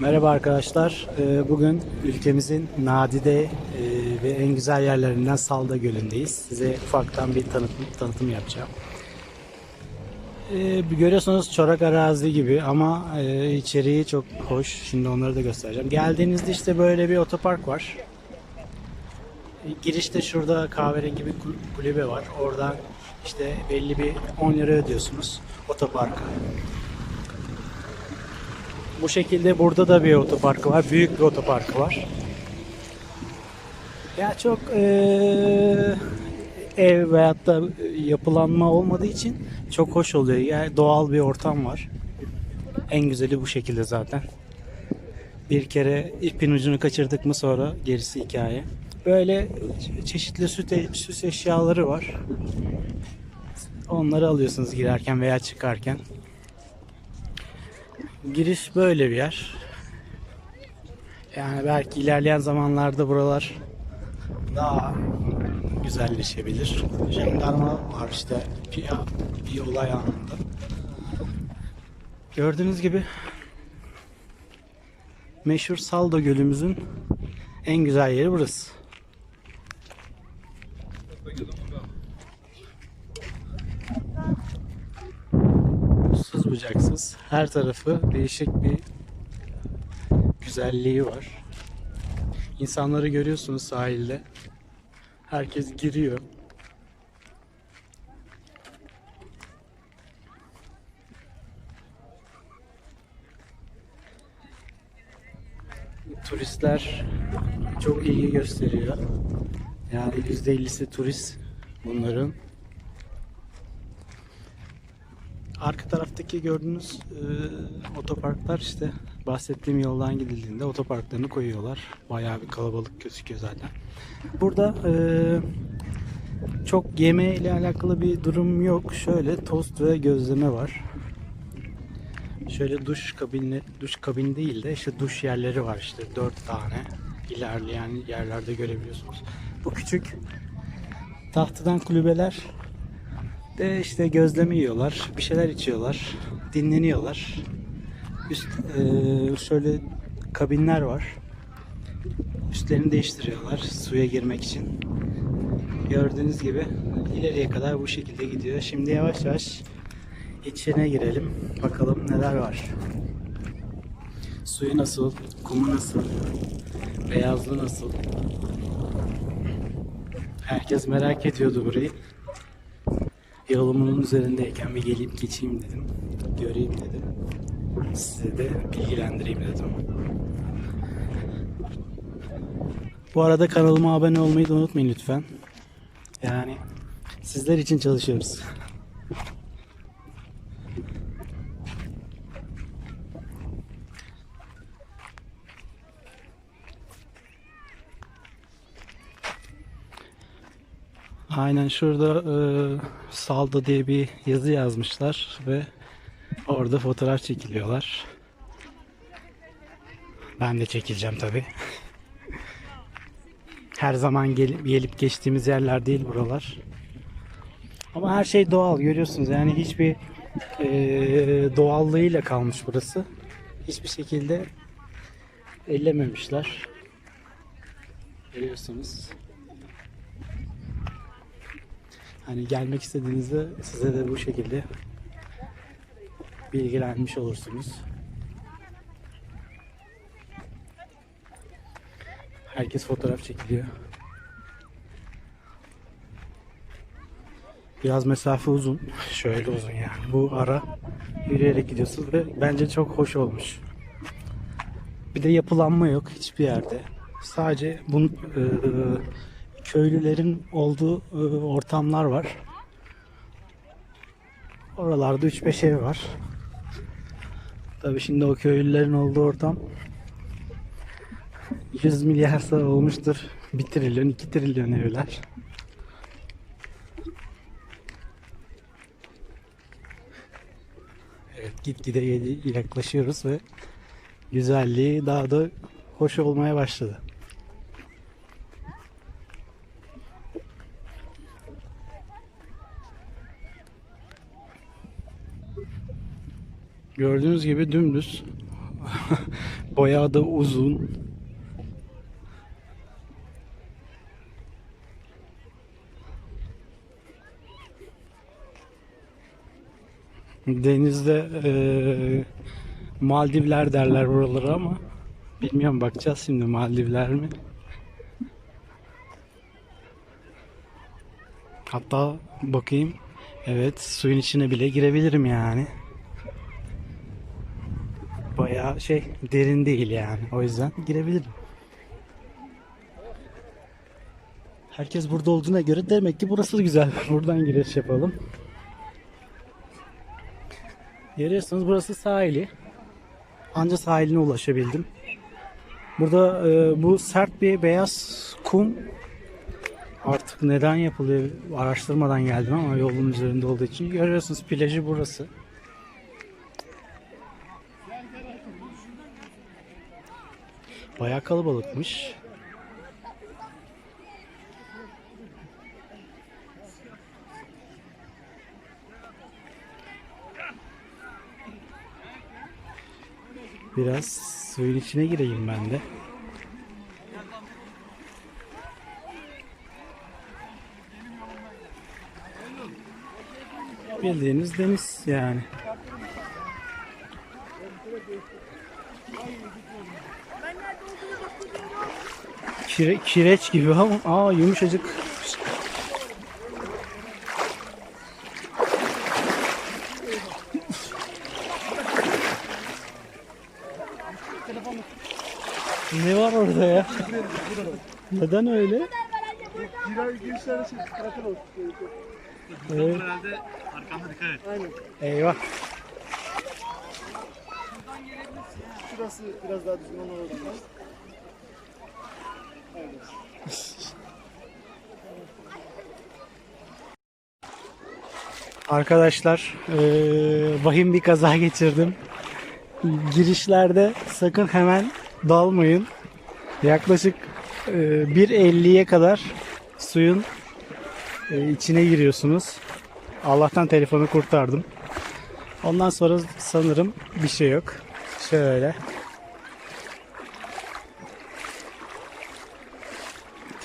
Merhaba arkadaşlar. Ee, Bugün ülkemizin nadide e, ve en güzel yerlerinden Salda Gölü'ndeyiz. Size ufaktan bir tanıtım, tanıtım yapacağım. Ee, Görüyorsunuz çorak arazi gibi ama e, içeriği çok hoş. Şimdi onları da göstereceğim. Geldiğinizde işte böyle bir otopark var. E, Girişte şurada kahverengi bir kul- kulübe var. Oradan işte belli bir 10 lira ödüyorsunuz otoparka. Bu şekilde burada da bir otoparkı var. Büyük bir otoparkı var. Ya çok eee, ev veyahut da yapılanma olmadığı için çok hoş oluyor. Yani doğal bir ortam var. En güzeli bu şekilde zaten. Bir kere ipin ucunu kaçırdık mı sonra gerisi hikaye. Böyle çeşitli süt, süs eşyaları var. Onları alıyorsunuz girerken veya çıkarken. Giriş böyle bir yer. Yani belki ilerleyen zamanlarda buralar daha güzelleşebilir. Jandarma var işte bir, olay anında. Gördüğünüz gibi meşhur Saldo Gölümüzün en güzel yeri burası. Bucaksız. Her tarafı değişik bir güzelliği var. İnsanları görüyorsunuz sahilde. Herkes giriyor. Turistler çok ilgi gösteriyor. Yani %50'si turist bunların. Arka taraftaki gördüğünüz e, otoparklar işte bahsettiğim yoldan gidildiğinde otoparklarını koyuyorlar. Bayağı bir kalabalık gözüküyor zaten. Burada e, çok yeme ile alakalı bir durum yok. Şöyle tost ve gözleme var. Şöyle duş kabini, duş kabini değil de işte duş yerleri var işte dört tane ilerleyen yerlerde görebiliyorsunuz. Bu küçük tahtadan kulübeler de işte gözleme yiyorlar, bir şeyler içiyorlar, dinleniyorlar. Üst eee, şöyle kabinler var. Üstlerini değiştiriyorlar suya girmek için. Gördüğünüz gibi ileriye kadar bu şekilde gidiyor. Şimdi yavaş yavaş içine girelim. Bakalım neler var. Suyu nasıl? Kumu nasıl? Beyazlığı nasıl? Herkes merak ediyordu burayı. Yolumun üzerindeyken bir gelip geçeyim dedim. Göreyim dedim. Size de bilgilendireyim dedim. Bu arada kanalıma abone olmayı da unutmayın lütfen. Yani sizler için çalışıyoruz. Aynen şurada e, Salda diye bir yazı yazmışlar ve orada fotoğraf çekiliyorlar. Ben de çekileceğim tabi. Her zaman gelip, gelip geçtiğimiz yerler değil buralar. Ama her şey doğal görüyorsunuz yani hiçbir e, doğallığıyla kalmış burası. Hiçbir şekilde ellememişler. Görüyorsunuz. Hani gelmek istediğinizde size de bu şekilde bilgilenmiş olursunuz. Herkes fotoğraf çekiliyor. Biraz mesafe uzun. Şöyle uzun yani. Bu ara yürüyerek gidiyorsunuz ve bence çok hoş olmuş. Bir de yapılanma yok hiçbir yerde. Sadece bunun e, köylülerin olduğu e, ortamlar var. Oralarda 3-5 ev var. Tabii şimdi o köylülerin olduğu ortam 100 milyarsa olmuştur. 1 trilyon, 2 trilyon evler. Evet gitgide yaklaşıyoruz ve güzelliği daha da hoş olmaya başladı. Gördüğünüz gibi dümdüz Bayağı da uzun. Denizde eee, Maldivler derler buraları ama bilmiyorum bakacağız şimdi Maldivler mi? Hatta bakayım. Evet suyun içine bile girebilirim yani. Şey derin değil yani. O yüzden girebilirim. Herkes burada olduğuna göre demek ki burası güzel. Buradan giriş yapalım. Görüyorsunuz burası sahili. Anca sahiline ulaşabildim. Burada e, bu sert bir beyaz kum artık neden yapılıyor araştırmadan geldim ama yolun üzerinde olduğu için görüyorsunuz plajı burası. Bayağı kalabalıkmış. Biraz suyun içine gireyim ben de. Bildiğiniz deniz yani. Kire, kireç gibi ama aa yumuşacık. Ne var orada ya? Neden öyle? Evet. Eyvah. Şurası biraz daha düzgün. Aynen. Arkadaşlar eee, vahim bir kaza geçirdim. Girişlerde sakın hemen dalmayın. Yaklaşık eee, 1.50'ye kadar suyun eee, içine giriyorsunuz. Allah'tan telefonu kurtardım. Ondan sonra sanırım bir şey yok. Şöyle.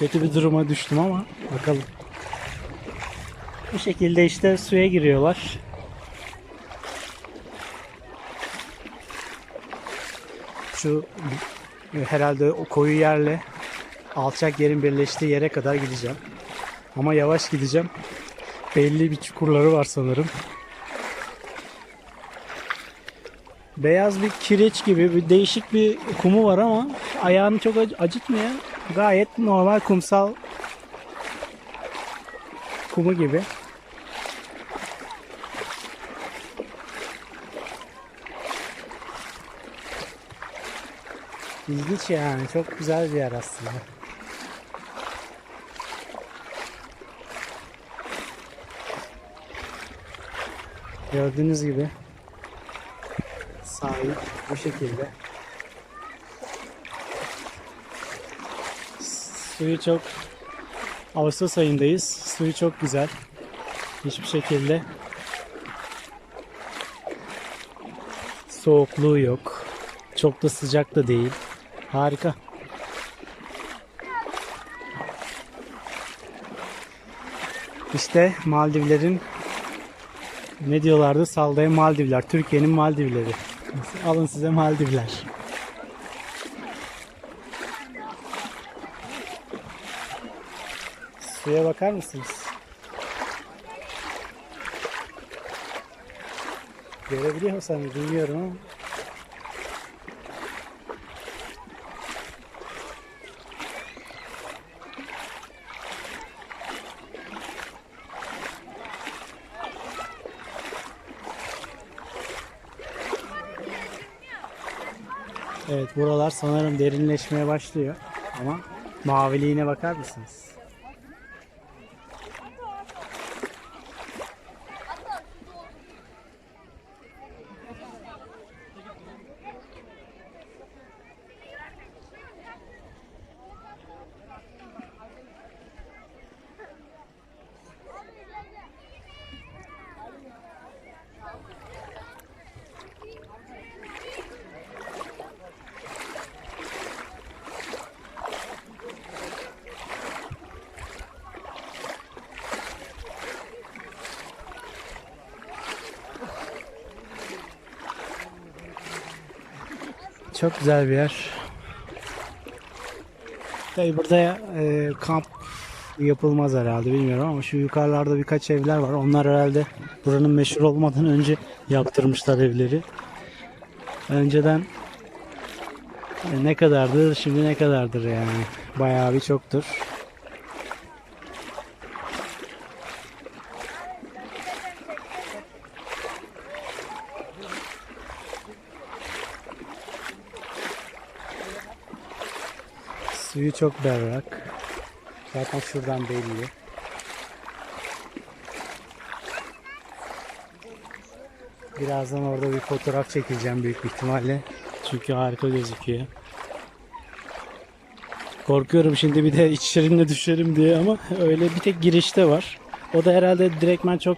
Kötü bir duruma düştüm ama bakalım. Bu şekilde işte suya giriyorlar. Şu herhalde o koyu yerle alçak yerin birleştiği yere kadar gideceğim. Ama yavaş gideceğim. Belli bir çukurları var sanırım. Beyaz bir kireç gibi bir değişik bir kumu var ama ayağını çok ac- acıtmıyor. Gayet normal kumsal kumu gibi. İlginç yani. Çok güzel bir yer aslında. Gördüğünüz gibi sahil bu şekilde. Suyu çok Ağustos ayındayız. Suyu çok güzel. Hiçbir şekilde soğukluğu yok. Çok da sıcak da değil. Harika. İşte Maldivlerin ne diyorlardı? Saldaya Maldivler. Türkiye'nin Maldivleri. Alın size Maldivler. Suya bakar mısınız? Görebiliyor musunuz bilmiyorum ama. Evet buralar sanırım derinleşmeye başlıyor ama maviliğine bakar mısınız? Çok güzel bir yer. Tabii burada e, kamp yapılmaz herhalde bilmiyorum ama şu yukarılarda birkaç evler var. Onlar herhalde buranın meşhur olmadan önce yaptırmışlar evleri. Önceden e, ne kadardır şimdi ne kadardır yani. Bayağı bir çoktur. Suyu çok berrak. Zaten şuradan belli. Birazdan orada bir fotoğraf çekeceğim büyük ihtimalle. Çünkü harika gözüküyor. Korkuyorum şimdi bir de içlerine düşerim diye ama öyle bir tek girişte var. O da herhalde direktmen çok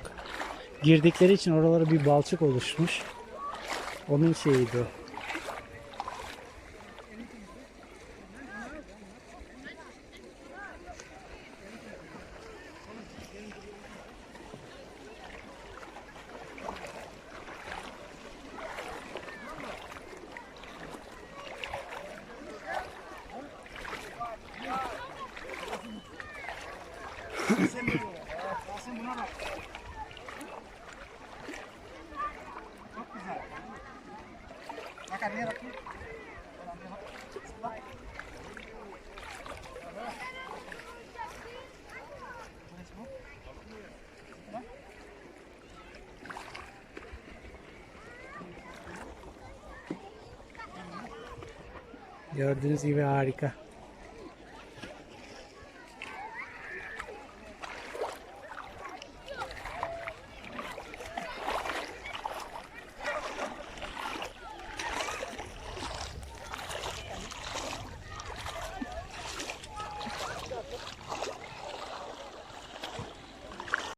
girdikleri için oralara bir balçık oluşmuş. Onun şeyiydi o. Sen buna bak. Çok güzel.